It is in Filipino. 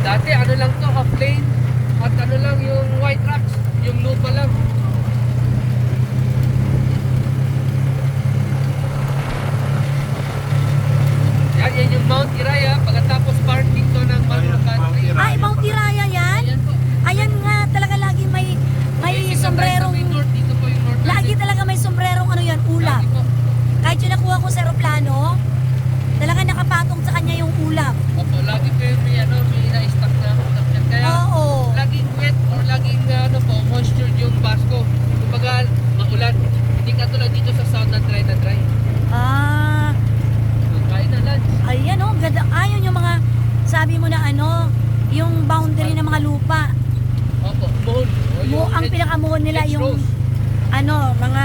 Dati ano lang to, half lane. At ano lang yung white rocks, yung lupa lang. Yan, yan yung Mount Iray. sa sound na dry na dry. Ah. Kain na lunch. Ayan oh, ganda. Ah, Ayun yung mga, sabi mo na ano, yung boundary ng mga lupa. Opo, mohon. Mo, ang pinakamuhon nila yung, ano, mga